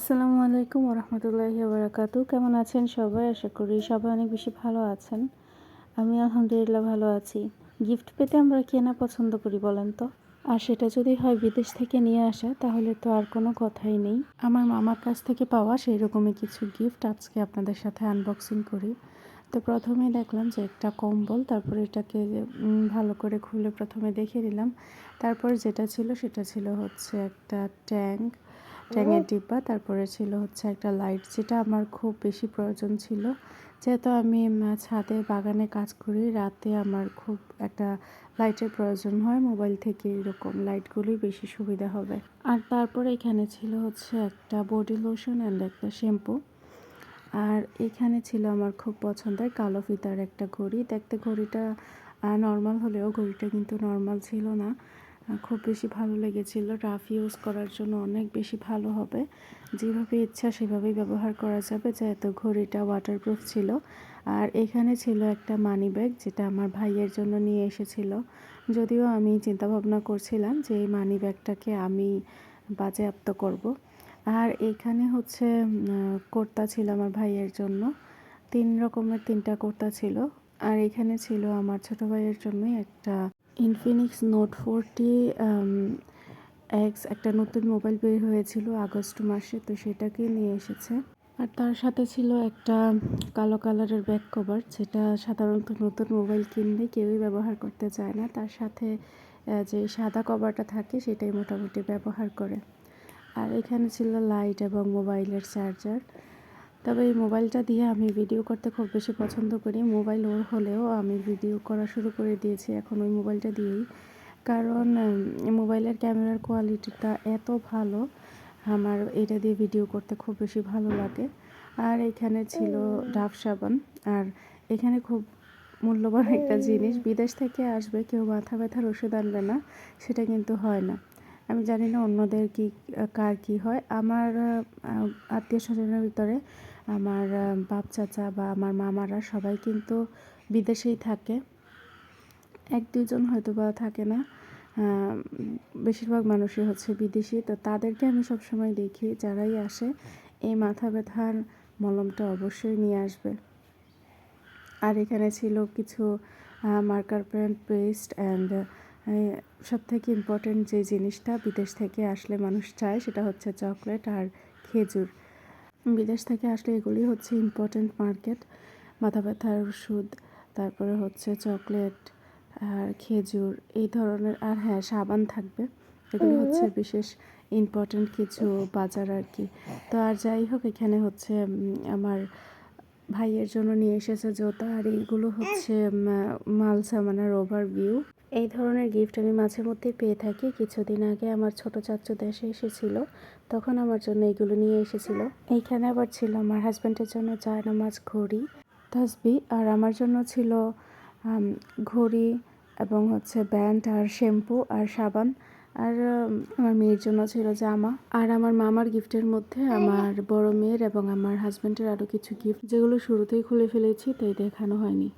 আসসালামু আলাইকুম ওরহমতুল্লাহি বারাকাতু কেমন আছেন সবাই? আশা করি সবাই অনেক বেশি ভালো আছেন। আমি আলহামদুলিল্লাহ ভালো আছি। গিফট পেতে আমরা কেনা পছন্দ করি বলেন তো? আর সেটা যদি হয় বিদেশ থেকে নিয়ে আসা, তাহলে তো আর কোনো কথাই নেই। আমার মামার কাছ থেকে পাওয়া সেই রকমই কিছু গিফট আজকে আপনাদের সাথে আনবক্সিং করি। তো প্রথমে দেখলাম যে একটা কম্বল, তারপর এটাকে ভালো করে খুলে প্রথমে দেখে নিলাম। তারপর যেটা ছিল, সেটা ছিল হচ্ছে একটা ট্যাঙ্ক। ট্যাঙের ডিব্বা তারপরে ছিল হচ্ছে একটা লাইট যেটা আমার খুব বেশি প্রয়োজন ছিল। যেহেতু আমি ছাদে বাগানে কাজ করি রাতে আমার খুব একটা লাইটের প্রয়োজন হয় মোবাইল থেকে এরকম লাইটগুলোই বেশি সুবিধা হবে। আর তারপরে এখানে ছিল হচ্ছে একটা বডি লোশন অ্যান্ড একটা শ্যাম্পু। আর এখানে ছিল আমার খুব পছন্দের কালো ফিতার একটা ঘড়ি। দেখতে ঘড়িটা নর্মাল হলেও ঘড়িটা কিন্তু নর্মাল ছিল না। খুব বেশি ভালো লেগেছিল। রাফ ইউজ করার জন্য অনেক বেশি ভালো হবে। যেভাবে ইচ্ছা সেভাবেই ব্যবহার করা যাবে যেহেতু ঘড়িটা ওয়াটারপ্রুফ ছিল। আর এখানে ছিল একটা মানি ব্যাগ যেটা আমার ভাইয়ের জন্য নিয়ে এসেছিল। যদিও আমি চিন্তা ভাবনা করছিলাম যে এই মানি ব্যাগটাকে আমি বাজেয়াপ্ত করব। আর এখানে হচ্ছে কুর্তা ছিল আমার ভাইয়ের জন্য। তিন রকমের তিনটা কুর্তা ছিল। আর এখানে ছিল আমার ছোট ভাইয়ের জন্যই একটা ইনফিনিক্স নোট ফোরটি এক্স একটা নতুন মোবাইল বের হয়েছিল আগস্ট মাসে, তো সেটাকে নিয়ে এসেছে। আর তার সাথে ছিল একটা কালো কালারের ব্যাক কভার যেটা সাধারণত নতুন মোবাইল কিনলে কেউই ব্যবহার করতে চায় না। তার সাথে যে সাদা কভারটা থাকে, সেটাই মোটামুটি ব্যবহার করে। আর এখানে ছিল লাইট এবং মোবাইলের চার্জার তবে এই মোবাইলটা দিয়ে আমি ভিডিও করতে খুব বেশি পছন্দ করি। মোবাইল ওর হলেও আমি ভিডিও করা শুরু করে দিয়েছি এখন ওই মোবাইলটা দিয়েই। কারণ মোবাইলের ক্যামেরার কোয়ালিটিটা এত ভালো, আমার এটা দিয়ে ভিডিও করতে খুব বেশি ভালো লাগে। আর এখানে ছিল ডাব সাবান। আর এখানে খুব মূল্যবান একটা জিনিস। বিদেশ থেকে আসবে, কেউ মাথা ব্যথার ওষুধ আনবে না, সেটা কিন্তু হয় না। আমি জানি না অন্যদের কি, কার কি হয়। আমার আত্মীয় স্বজনের ভিতরে আমার বাপ চাচা বা আমার মামারা সবাই কিন্তু বিদেশেই থাকে। এক দুজন হয়তো বা থাকে না। বেশিরভাগ মানুষই হচ্ছে বিদেশি। তো তাদেরকে আমি সবসময় দেখি, যারাই আসে, এই মাথা ব্যথার মলমটা অবশ্যই নিয়ে আসবে। আর এখানে ছিল কিছু মার্কার পেন পেস্ট অ্যান্ড সব থেকে ইম্পর্টেন্ট যে জিনিসটা বিদেশ থেকে আসলে মানুষ চায় সেটা হচ্ছে চকলেট আর খেজুর। বিদেশ থেকে আসলে এগুলি হচ্ছে ইম্পর্টেন্ট মার্কেট মাথা ব্যথার ওষুধ তারপরে হচ্ছে চকলেট আর খেজুর এই ধরনের আর হ্যাঁ সাবান থাকবে। এগুলো হচ্ছে বিশেষ ইম্পর্টেন্ট কিছু বাজার আর কি। তো আর যাই হোক এখানে হচ্ছে আমার ভাইয়ের জন্য নিয়ে এসেছে জুতা আর এইগুলো হচ্ছে মালসা মানে ওভার ভিউ এই ধরনের গিফট আমি মাঝে মধ্যেই পেয়ে থাকি। কিছুদিন আগে আমার ছোট চাচু দেশে এসেছিল। তখন আমার জন্য এগুলো নিয়ে এসেছিল। এইখানে আবার ছিল আমার হাজব্যান্ডের জন্য জায়নামাজ ঘড়ি তাসবি আর আমার জন্য ছিল ঘড়ি এবং হচ্ছে ব্যান্ড আর শ্যাম্পু আর সাবান। আর আমার মেয়ের জন্য ছিল জামা। আর আমার মামার গিফটের মধ্যে আমার বড় মেয়ের এবং আমার হাজব্যান্ডের আরও কিছু গিফট যেগুলো শুরুতেই খুলে ফেলেছি, তাই দেখানো হয়নি।